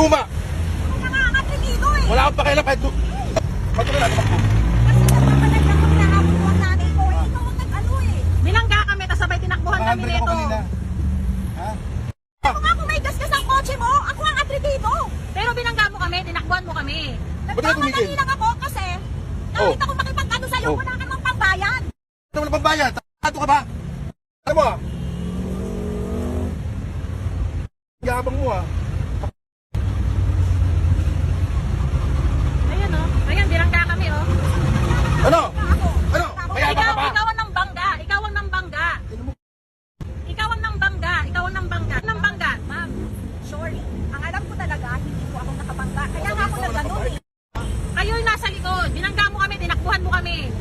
luma. Eh. Wala akong pakialam kahit doon. Patuloy natin ako. Eh. Bilangga kami, tapos sabay kami nito. Ha? Ako nga kung may gas ka sa kotse mo, ako ang atribido. Pero binangga mo kami, tinakbuhan mo kami. Nagmamadali lang ako kasi kahit oh. ako makipagkano sa'yo, oh. wala ka ng pambayan. Wala ka ng pambayan? Tato ka ba? Alam mo ah. Yabang mo ah. tulungan mo kami.